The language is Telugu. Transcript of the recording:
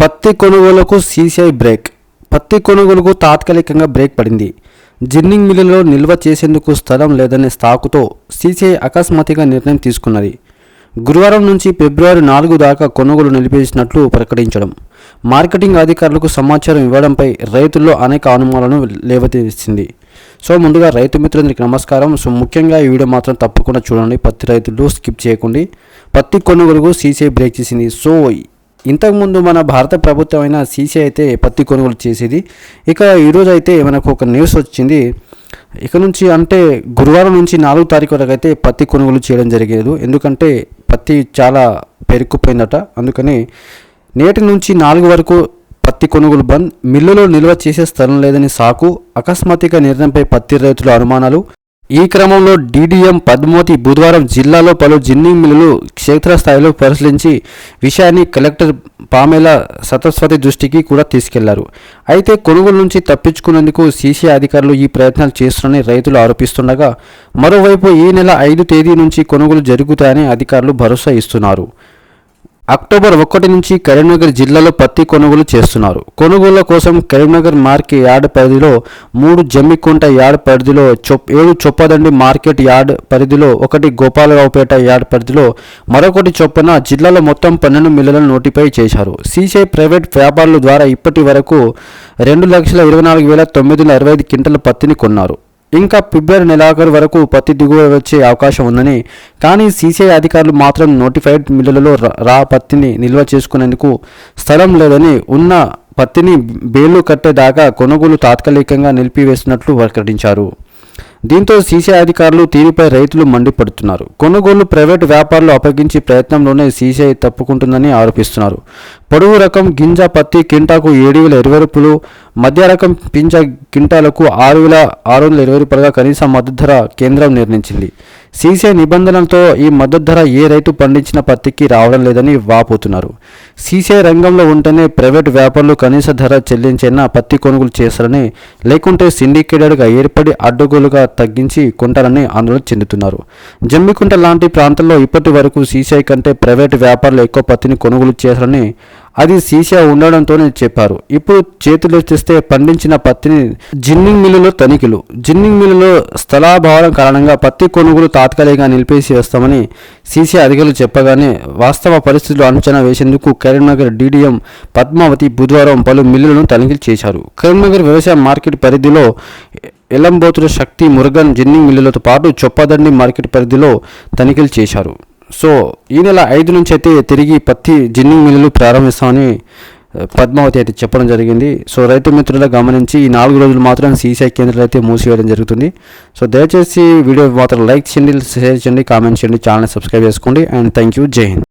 పత్తి కొనుగోలుకు సీసీఐ బ్రేక్. పత్తి కొనుగోలుకు తాత్కాలికంగా బ్రేక్ పడింది. జిన్నింగ్ మిల్లులో నిల్వ చేసేందుకు స్థలం లేదనే స్టాకుతో సీసీఐ అకస్మాత్తుగా నిర్ణయం తీసుకున్నది. గురువారం నుంచి ఫిబ్రవరి నాలుగు దాకా కొనుగోలు నిలిపేసినట్లు ప్రకటించడం. మార్కెటింగ్ అధికారులకు సమాచారం ఇవ్వడంపై రైతుల్లో అనేక అనుమానాలను లేవతీసింది సో ముందుగా రైతు మిత్రులందరికీ నమస్కారం. సో ముఖ్యంగా ఈ వీడియో మాత్రం తప్పకుండా చూడండి. పత్తి రైతులు స్కిప్ చేయకండి. పత్తి కొనుగోలుకు సీసీఐ బ్రేక్ చేసింది. సో ఇంతకుముందు మన భారత ప్రభుత్వం అయిన సీసీ అయితే పత్తి కొనుగోలు చేసేది. ఇక ఈరోజు అయితే మనకు ఒక న్యూస్ వచ్చింది. ఇక నుంచి అంటే గురువారం నుంచి నాలుగు తారీఖు వరకు అయితే పత్తి కొనుగోలు చేయడం జరిగేది. ఎందుకంటే పత్తి చాలా పెరుక్కుపోయిందట అందుకని నేటి నుంచి నాలుగు వరకు పత్తి కొనుగోలు బంద్. మిల్లులో నిల్వ చేసే స్థలం లేదని సాకు. అకస్మాత్తుగా నిర్ణయంపై పత్తి రైతుల అనుమానాలు. ఈ క్రమంలో డీడీఎం పద్మావతి బుధవారం జిల్లాలో పలు జిన్నింగ్ మిల్లులు క్షేత్రస్థాయిలో పరిశీలించి విషయాన్ని కలెక్టర్ పామేల సతస్వతి దృష్టికి కూడా తీసుకెళ్ళారు. అయితే కొనుగోలు నుంచి తప్పించుకునేందుకు సీసీ అధికారులు ఈ ప్రయత్నాలు చేస్తున్నారని రైతులు ఆరోపిస్తుండగా మరోవైపు ఈ నెల ఐదు తేదీ నుంచి కొనుగోలు జరుగుతాయని అధికారులు భరోసా ఇస్తున్నారు. అక్టోబర్ ఒకటి నుంచి కరీంనగర్ జిల్లాలో పత్తి కొనుగోలు చేస్తున్నారు. కొనుగోళ్ళ కోసం కరీంనగర్ మార్కెట్ యార్డ్ పరిధిలో మూడు జమ్మికుంట యార్డ్ పరిధిలో చొప్ ఏడు చొప్పదండి మార్కెట్ యార్డ్ పరిధిలో ఒకటి గోపాలరావుపేట యార్డ్ పరిధిలో మరొకటి చొప్పున జిల్లాలో మొత్తం పన్నెండు మిల్లులను నోటిఫై చేశారు. సీసీఐ ప్రైవేట్ వ్యాపారుల ద్వారా ఇప్పటి వరకు రెండు లక్షల ఇరవై నాలుగు వేల తొమ్మిది వందల అరవై ఐదు క్వింటల పత్తిని కొన్నారు. ఇంకా ఫిబ్రవరి నెలాఖరు వరకు పత్తి దిగువ వచ్చే అవకాశం ఉందని కానీ సీసీఐ అధికారులు మాత్రం నోటిఫైడ్ మిల్లులలో రా- పత్తిని నిల్వ చేసుకునేందుకు స్థలం లేదని ఉన్న పత్తిని బేలు కట్టేదాకా కొనుగోలు తాత్కాలికంగా నిలిపివేస్తున్నట్లు ప్రకటించారు. దీంతో సీసీఐ అధికారులు తీరుపై రైతులు మండిపడుతున్నారు. కొనుగోలు ప్రైవేటు వ్యాపారులు అప్పగించే ప్రయత్నంలోనే సీసీఐ తప్పుకుంటుందని ఆరోపిస్తున్నారు. పొడవు రకం గింజ పత్తి కింటాకు ఏడు వేల ఇరవై రూపాయలు మధ్య రకం పింజ కింటాలకు ఆరు వేల ఆరు వందల ఇరవై రూపాయలుగా కనీస మద్దతు ధర కేంద్రం నిర్ణయించింది. సీసీఐ నిబంధనలతో ఈ మద్దతు ధర ఏ రైతు పండించిన పత్తికి రావడం లేదని వాపోతున్నారు. సీసీఐ రంగంలో ఉంటేనే ప్రైవేట్ వ్యాపారులు కనీస ధర చెల్లించైనా పత్తి కొనుగోలు చేస్తారని లేకుంటే సిండికేటెడ్గా ఏర్పడి అడ్డగోలుగా తగ్గించి కొంటారని ఆందోళన చెందుతున్నారు. జమ్మికుంట లాంటి ప్రాంతాల్లో ఇప్పటి వరకు సీసీఐ కంటే ప్రైవేట్ వ్యాపారులు ఎక్కువ పత్తిని కొనుగోలు చేశారని అది సీసీఐ ఉండడంతోనే చెప్పారు. ఇప్పుడు చేతిలో తెస్తే పండించిన పత్తిని జిన్నింగ్ మిల్లులో తనిఖీలు. జిన్నింగ్ మిల్లులో స్థలాభావం కారణంగా పత్తి కొనుగోలు తాత్కాలికంగా నిలిపేసి వేస్తామని సీసీ అధికారులు చెప్పగానే వాస్తవ పరిస్థితులు అంచనా వేసేందుకు కరీంనగర్ డీడీఎం పద్మావతి బుధవారం పలు మిల్లులను తనిఖీలు చేశారు. కరీంనగర్ వ్యవసాయ మార్కెట్ పరిధిలో ఎలంబోతుల శక్తి మురుగన్ జిన్నింగ్ మిల్లులతో పాటు చొప్పదండి మార్కెట్ పరిధిలో తనిఖీలు చేశారు. సో ఈ నెల ఐదు నుంచి అయితే తిరిగి పత్తి జిన్నింగ్ మిల్లులు ప్రారంభిస్తామని పద్మావతి అయితే చెప్పడం జరిగింది. సో రైతు మిత్రుల గమనించి ఈ నాలుగు రోజులు మాత్రం సీసీఐ కేంద్రాలు అయితే మూసివేయడం జరుగుతుంది. సో దయచేసి వీడియో మాత్రం లైక్ చేయండి షేర్ చేయండి కామెంట్ చేయండి ఛానల్ సబ్స్క్రైబ్ చేసుకోండి. And thank you. జై హింద్.